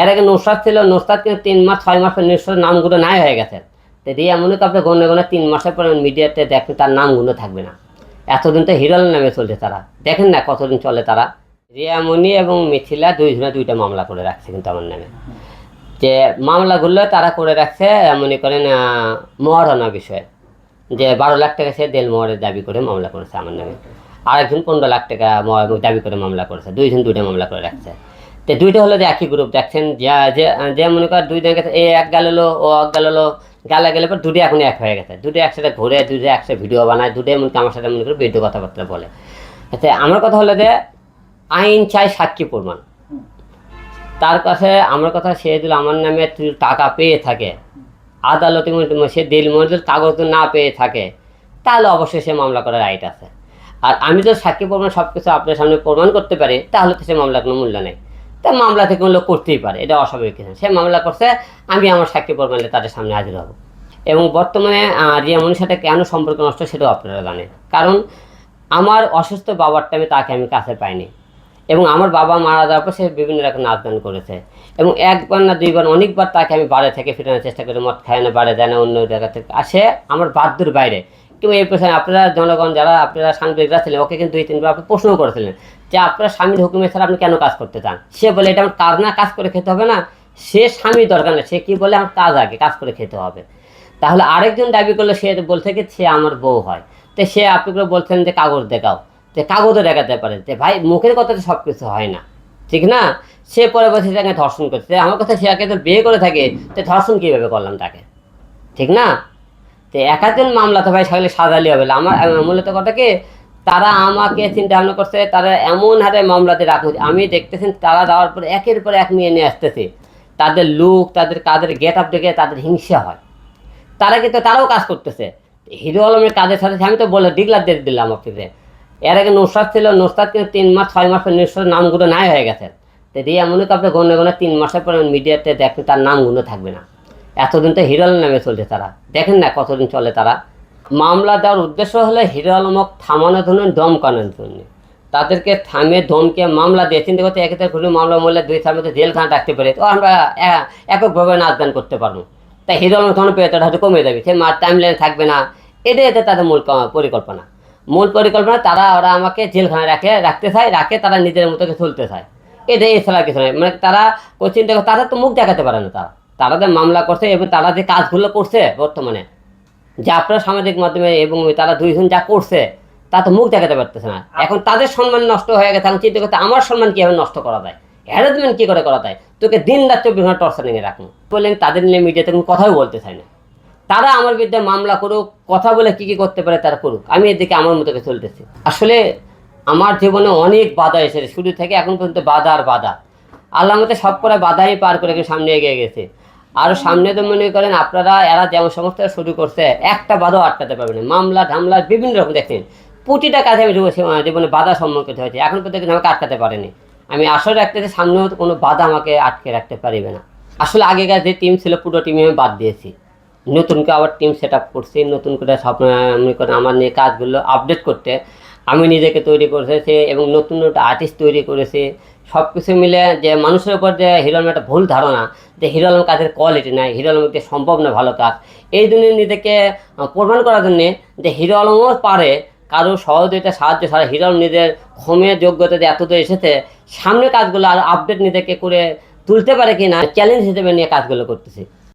এর আগে নুসরাত ছিল, নুসরাত কিন্তু তিন মাস, ছয় মাস নুসরাত নামগুলো নাই হয়ে গেছে। তো রিয়া মনে আপনি গনে গনে তিন মাসের পর মিডিয়াতে দেখেন তার নামগুলো থাকবে না। এতদিন তো হিরল নামে চলছে তারা। দেখেন না কতদিন চলে তারা। রিয়ামণি এবং মিথিলা দুইজনে দুইটা মামলা করে রাখছে কিন্তু আমার নামে। যে মামলাগুলো তারা করে রাখছে মনে করেন মহারণা বিষয়ে। যে বারো লাখ টাকা সে দেল মোহরের দাবি করে মামলা করেছে আমার নামে। আরেকজন পনেরো লাখ টাকা দাবি করে মামলা করেছে। দুইজন দুইটা মামলা করে রাখছে। তো দুইটা হলো যে একই গ্রুপ দেখছেন? যা, যে যে মনে কর দুইটা গেছে এ এক গেল ও এক গেল গালা গেলে পর দুটো এখন এক হয়ে গেছে। দুটো একসাথে ঘুরে দুটো একসাথে ভিডিও বানায় দুটো মনে আমার সাথে মনে করে বিদ্যুৎ কথাবার্তা বলে। আচ্ছা আমার কথা হলো যে, আইন চাই সাক্ষী প্রমাণ। তার কাছে আমার কথা সে যদি আমার নামে টাকা পেয়ে থাকে, আদালতে সে দিল মজুর কাগজ না পেয়ে থাকে, তাহলে অবশ্যই সে মামলা করার রাইট আছে। আর আমি তো সাক্ষী প্রমাণ সব কিছু আপনার সামনে প্রমাণ করতে পারি, তাহলে তো সে মামলার কোনো মূল্য নেই। তা মামলা থেকে লোক করতেই পারে এটা অস্বাভাবিক সে মামলা করছে আমি আমার সাক্ষী প্রমাণে তাদের সামনে হাজির হব। এবং বর্তমানে আহ, রিয়া মনির সাথে কেন সম্পর্ক নষ্ট সেটাও আপনারা জানেন। কারণ আমার অসুস্থ বাবার টাইমে তাকে আমি কাছে পাইনি। এবং আমার বাবা মারা যাওয়ার পর সে বিভিন্ন রকম নাচ গান করেছে। এবং একবার না দুইবার অনেকবার তাকে আমি বাড়ি থেকে ফেরানোর চেষ্টা করি মদ খায় না বাড়ি দেয় না অন্য জায়গা থেকে আসে। আমার বাধ্যর বাইরে কিন্তু এই প্রশ্নে আপনারা জনগণ যারা আপনারা সাংবাদিকরা ছিলেন, ওকে কিন্তু দুই, তিনবার আপনি প্রশ্ন করেছিলেন যে আপনারা স্বামীর হুকুমে ছাড়া আপনি কেন কাজ করতে চান? সে বলে এটা আমার কাজ না, কাজ করে খেতে হবে না। সে স্বামী দরকার না, সে কি বলে আমার কাজ আগে, কাজ করে খেতে হবে। তাহলে আরেকজন দাবি করলে, সে বলছে কি, সে আমার বউ হয়। তো সে আপনাকে বলছেন যে, কাগজ দেখাও। যে কাগজও দেখাতে পারে। যে ভাই, মুখের কথাতে সব কিছু হয় না। ঠিক না? সে পরে বসে তাকে ধর্ষণ করছে। আমার কথা, সে আগে তো বিয়ে করে থাকে। তো ধর্ষণ কীভাবে করলাম তাকে? ঠিক না? তো একাধিন মামলা তো ভাই সাগলে সাজালি হবে। আমার মূলত কথা কি, তারা আমাকে চিন্তা ভাবনা করছে, তারা এমন হারে মামলাতে রাখছে আমি দেখতেছেন তারা যাওয়ার পর একের পর এক মেয়ে নিয়ে আসতেছে। তাদের লুক তাদের কাদের গেট আপ দেখে তাদের হিংসা হয়। তারা কিন্তু তারাও কাজ করতেছে। হিরো আলমের কাজের সাথে আমি তো বলে ডিগলার দিয়ে দিলাম আপনাকে এর আগে নুসরাত ছিল, নুসরাত কিন্তু তিন মাস, ছয় মাস পর নুসরাত নামগুলো নাই হয়ে গেছে। তো দিয়ে মনে করি আপনি গনে গনে তিন মাসের পর মিডিয়াতে দেখেন তার নামগুলো থাকবে না। এতদিন তো হিরো আলম নামে চলছে তারা। দেখেন না কতদিন চলে তারা। মামলা দেওয়ার উদ্দেশ্য হলো হিরো আলমক থামানোর জন্য দমকানোর জন্য। তাদেরকে থামে দমকে মামলা দিয়ে চিন্তা করতে একে খুলে মামলা মূল্যে দুই সাল মধ্যে জেলখানা রাখতে পারে। তো আমরা এককভাবে নাচ গান করতে পারব। তাই হিরো আলম তখন পেয়ে হয়তো কমে যাবে সে মার টাইম লাইন থাকবে না। এটাই এতে তাদের মূল পরিকল্পনা। মূল পরিকল্পনা তারা, ওরা আমাকে জেলখানায় রাখে, রাখতে চায়, রাখে, তারা নিজের মতোকে চলতে চায়। এটাই এছাড়া কিছু নয়। মানে তারা চিন্তা তাদের তো মুখ দেখাতে পারে না তারা। তারা যে মামলা করছে এবং তারা যে কাজগুলো করছে বর্তমানে, যে আপনার সামাজিক মাধ্যমে এবং তারা দুইজন যা করছে, তা তো মুখ দেখাতে পারতেছে না। এখন তাদের সম্মান নষ্ট হয়ে গেছে এখন চিন্তা করতে আমার সম্মান কীভাবে নষ্ট করা যায়? হ্যারাসমেন্ট কী করে করা যায়? তোকে দিন রাত চব্বিশ ঘণ্টা টর্চারিংয়ে রাখুন বললেন তাদের নিয়ে মিডিয়াতে কোনো কথাও বলতে চায় না। তারা আমার বিরুদ্ধে মামলা করুক, কথা বলে কি কি করতে পারে তারা করুক। আমি এদিকে আমার মতো চলতেছি। আসলে আমার জীবনে অনেক বাধা এসেছে। শুরু থেকে এখন পর্যন্ত বাধা আর বাধা। আল্লাহ মতে সব করে বাধাই পার করে সামনে এগিয়ে গেছে। আর সামনে তো মনে করেন আপনারা, এরা যেমন সমস্ত শুরু করছে, একটা বাধাও আটকাতে পারবে না। মামলা ঢামলা বিভিন্ন রকম দেখছেন। প্রতিটা কাজে আমি জীবনে- জীবনে বাধা সম্মুখীন হয়েছে। এখন পর্যন্ত আমাকে আটকাতে পারেনি। আমি আশা যে সামনেও কোনো বাধা আমাকে আটকে রাখতে পারবে না। আসলে আগেকার যে টিম ছিল, পুরো টিমে আমি বাদ দিয়েছি। নতুন করে আবার টিম সেট আপ করছি, নতুন করে সব মনে করেন আমার নিয়ে কাজগুলো আপডেট করতে। আমি নিজেকে তৈরি করেছি এবং নতুন নতুন আর্টিস্ট তৈরি করেছি। সব কিছু মিলে যে মানুষের উপর যে হিরো আলম একটা ভুল ধারণা, যে হিরো আলম কাজের কোয়ালিটি নাই, হিরো আলম দিয়ে সম্ভব নয় ভালো কাজ, এই জন্য নিজেকে প্রমাণ করার জন্যে যে হিরো আলমও পারে, কারও সহযোগিতা সাহায্য ছাড়া হিরো আলম নিজের ক্ষমের যোগ্যতা যে এত দূর এসেছে সামনে কাজগুলো আর আপডেট নিজেকে করে তুলতে পারে কি না চ্যালেঞ্জ হিসেবে নিয়ে কাজগুলো করতেছি।